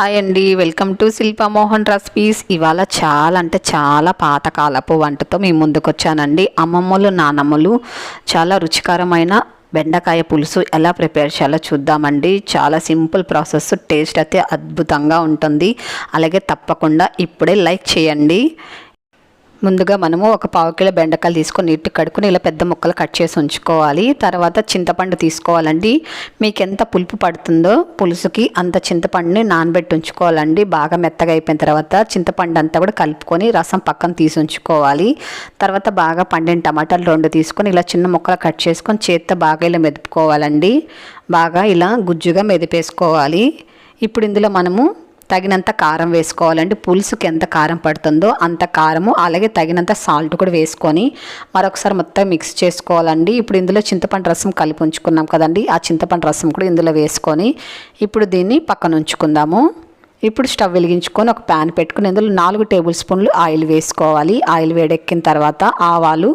Hi అండి. Welcome to Shilpa Mohan recipes. ఇవాళ చాలా అంటే చాలా పాతకాలపు వంటతో మేము ముందుకు వచ్చానండి అమ్మమ్మలు నానమ్మలు చాలా రుచికరమైన బెండకాయ పులుసు ఎలా ప్రిపేర్ చేయాలో చూద్దామండి. చాలా సింపుల్ ప్రాసెస్ టేస్ట్ అయితే అద్భుతంగా ఉంటుంది. అలాగే తప్పకుండా ఇప్పుడే లైక్ చేయండి. ముందుగా మనము ఒక పావు కిలో బెండకాయలు తీసుకొని నీట్గా కడుక్కుని ఇలా పెద్ద ముక్కలు కట్ చేసి ఉంచుకోవాలి. తర్వాత చింతపండు తీసుకోవాలండి. మీకు ఎంత పులుపు పడుతుందో పులుసుకి అంత చింతపండుని నానబెట్టి ఉంచుకోవాలండి. బాగా మెత్తగా అయిపోయిన తర్వాత చింతపండు అంతా కూడా కలుపుకొని రసం పక్కన తీసి ఉంచుకోవాలి. తర్వాత బాగా పండిన టమాటాలు రెండు తీసుకొని ఇలా చిన్న ముక్కలు కట్ చేసుకొని చేత్తో బాగా ఇలా మెదుపుకోవాలండి. బాగా ఇలా గుజ్జుగా మెదిపేసుకోవాలి. ఇప్పుడు ఇందులో మనము తగినంత కారం వేసుకోవాలండి. పులుసుకి ఎంత కారం పడుతుందో అంత కారము అలాగే తగినంత సాల్ట్ కూడా వేసుకొని మరొకసారి మొత్తం మిక్స్ చేసుకోవాలండి. ఇప్పుడు ఇందులో చింతపండు రసం కలిపి ఉంచుకున్నాం కదండి. ఆ చింతపండు రసం కూడా ఇందులో వేసుకొని ఇప్పుడు దీన్ని పక్కన ఉంచుకుందాము. ఇప్పుడు స్టవ్ వెలిగించుకొని ఒక ప్యాన్ పెట్టుకుని ఇందులో నాలుగు టేబుల్ స్పూన్లు ఆయిల్ వేసుకోవాలి. ఆయిల్ వేడెక్కిన తర్వాత ఆవాలు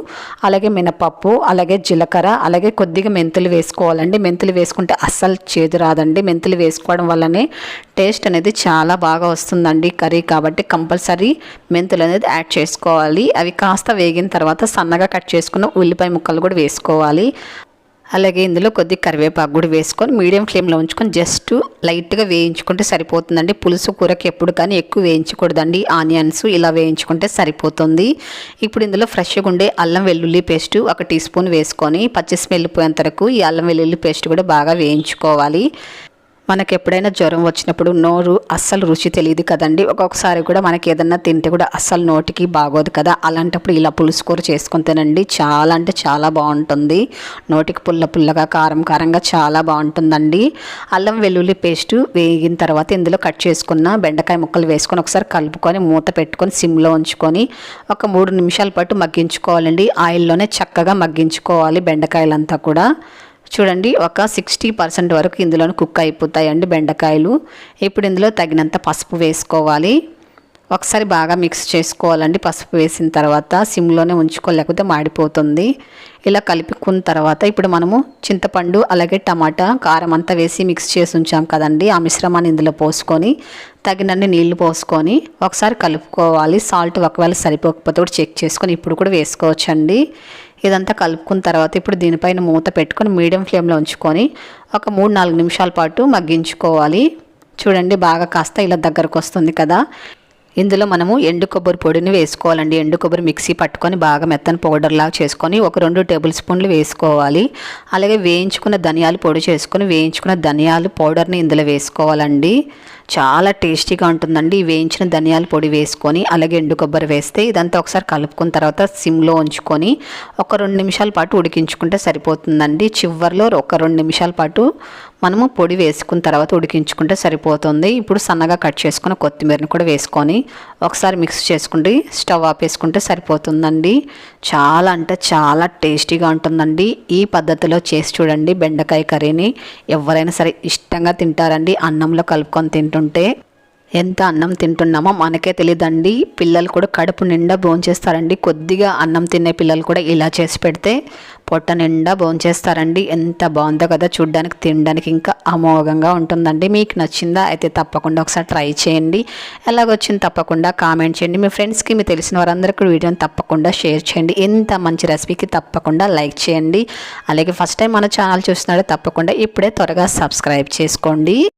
అలాగే మినపప్పు అలాగే జీలకర్ర అలాగే కొద్దిగా మెంతులు వేసుకోవాలండి. మెంతులు వేసుకుంటే అస్సలు చేదు రాదండి. మెంతులు వేసుకోవడం వల్లనే టేస్ట్ అనేది చాలా బాగా వస్తుందండి కర్రీ కాబట్టి కంపల్సరీ మెంతులు అనేది యాడ్ చేసుకోవాలి. అవి కాస్త వేగిన తర్వాత సన్నగా కట్ చేసుకున్న ఉల్లిపాయ ముక్కలు కూడా వేసుకోవాలి. అలాగే ఇందులో కొద్ది కరివేపాకు కూడా వేసుకొని మీడియం ఫ్లేమ్లో ఉంచుకొని జస్ట్ లైట్గా వేయించుకుంటే సరిపోతుందండి. పులుసు కూరకి ఎప్పుడు కానీ ఎక్కువ వేయించకూడదండి. ఆనియన్స్ ఇలా వేయించుకుంటే సరిపోతుంది. ఇప్పుడు ఇందులో ఫ్రెష్గా ఉండే అల్లం వెల్లుల్లి పేస్ట్ ఒక టీ స్పూన్ వేసుకొని పచ్చి స్మెల్ పోయేంత వరకు ఈ అల్లం వెల్లుల్లి పేస్ట్ కూడా బాగా వేయించుకోవాలి. మనకి ఎప్పుడైనా జ్వరం వచ్చినప్పుడు నోరు అస్సలు రుచి తెలియదు కదండి. ఒక్కొక్కసారి కూడా మనకి ఏదన్నా తింటే కూడా అస్సలు నోటికి బాగోదు కదా. అలాంటప్పుడు ఇలా పులుసు కూర చేసుకొని తినండి. చాలా అంటే చాలా బాగుంటుంది. నోటికి పుల్ల పుల్లగా కారం కారంగా చాలా బాగుంటుందండి. అల్లం వెల్లుల్లి పేస్ట్ వేగిన తర్వాత ఇందులో కట్ చేసుకున్న బెండకాయ ముక్కలు వేసుకొని ఒకసారి కలుపుకొని మూత పెట్టుకొని సిమ్లో ఉంచుకొని ఒక మూడు నిమిషాల పాటు మగ్గించుకోవాలండి. ఆయిల్లోనే చక్కగా మగ్గించుకోవాలి బెండకాయలంతా కూడా. చూడండి ఒక సిక్స్టీ పర్సెంట్ వరకు ఇందులో కుక్ అయిపోతాయండి బెండకాయలు. ఇప్పుడు ఇందులో తగినంత పసుపు వేసుకోవాలి. ఒకసారి బాగా మిక్స్ చేసుకోవాలండి పసుపు వేసిన తర్వాత. సిమ్లోనే ఉంచుకోలేకపోతే మాడిపోతుంది. ఇలా కలుపుకున్న తర్వాత ఇప్పుడు మనము చింతపండు అలాగే టమాటా కారం అంతా వేసి మిక్స్ చేసి ఉంచాం కదండి. ఆ మిశ్రమాన్ని ఇందులో పోసుకొని తగినన్ని నీళ్ళు పోసుకొని ఒకసారి కలుపుకోవాలి. సాల్ట్ ఒకవేళ సరిపోకపోతే కూడా చెక్ చేసుకొని ఇప్పుడు కూడా వేసుకోవచ్చండి. ఇదంతా కలుపుకున్న తర్వాత ఇప్పుడు దీనిపైన మూత పెట్టుకొని మీడియం ఫ్లేమ్లో ఉంచుకొని ఒక మూడు నాలుగు నిమిషాల పాటు మగ్గించుకోవాలి. చూడండి బాగా కాస్త ఇలా దగ్గరకు వస్తుంది కదా. ఇందులో మనము ఎండు కొబ్బరి పొడిని వేసుకోవాలండి. ఎండు కొబ్బరి మిక్సీ పట్టుకొని బాగా మెత్తని పౌడర్లాగా చేసుకొని ఒక రెండు టేబుల్ స్పూన్లు వేసుకోవాలి. అలాగే వేయించుకున్న ధనియాలు పొడి చేసుకొని వేయించుకున్న ధనియాలు పౌడర్ని ఇందులో వేసుకోవాలండి. చాలా టేస్టీగా ఉంటుందండి. వేయించిన ధనియాల పొడి వేసుకొని అలాగే ఎండు కొబ్బరి వేస్తే ఇదంతా ఒకసారి కలుపుకున్న తర్వాత సిమ్లో ఉంచుకొని ఒక రెండు నిమిషాల పాటు ఉడికించుకుంటే సరిపోతుందండి. చివరిలో ఒక రెండు నిమిషాల పాటు మనము పొడి వేసుకున్న తర్వాత ఉడికించుకుంటే సరిపోతుంది. ఇప్పుడు సన్నగా కట్ చేసుకుని కొత్తిమీరని కూడా వేసుకొని ఒకసారి మిక్స్ చేసుకుంటే స్టవ్ ఆపేసుకుంటే సరిపోతుందండి. చాలా అంటే చాలా టేస్టీగా ఉంటుందండి. ఈ పద్ధతిలో చేసి చూడండి బెండకాయ కర్రీని. ఎవరైనా సరే ఇష్టంగా తింటారండి. అన్నంలో కలుపుకొని తింటుంటే ఎంత అన్నం తింటున్నామో మనకే తెలియదండి పిల్లలు కూడా కడుపు నిండా భోంచేస్తారండి. కొద్దిగా అన్నం తినే పిల్లలు కూడా ఇలా చేసి పెడితే పొట్ట నిండా భోంచేస్తారండి. ఎంత బాగుందో కదా చూడ్డానికి తినడానికి ఇంకా అమోఘంగా ఉంటుందండి. మీకు నచ్చిందా అయితే తప్పకుండా ఒకసారి ట్రై చేయండి. ఎలాగొచ్చింది తప్పకుండా కామెంట్ చేయండి. మీ ఫ్రెండ్స్కి మీ తెలిసిన వారందరికీ వీడియోని తప్పకుండా షేర్ చేయండి. ఎంత మంచి రెసిపీకి తప్పకుండా లైక్ చేయండి. అలాగే ఫస్ట్ టైం మన ఛానల్ చూస్తున్నారో తప్పకుండా ఇప్పుడే త్వరగా సబ్స్క్రైబ్ చేసుకోండి.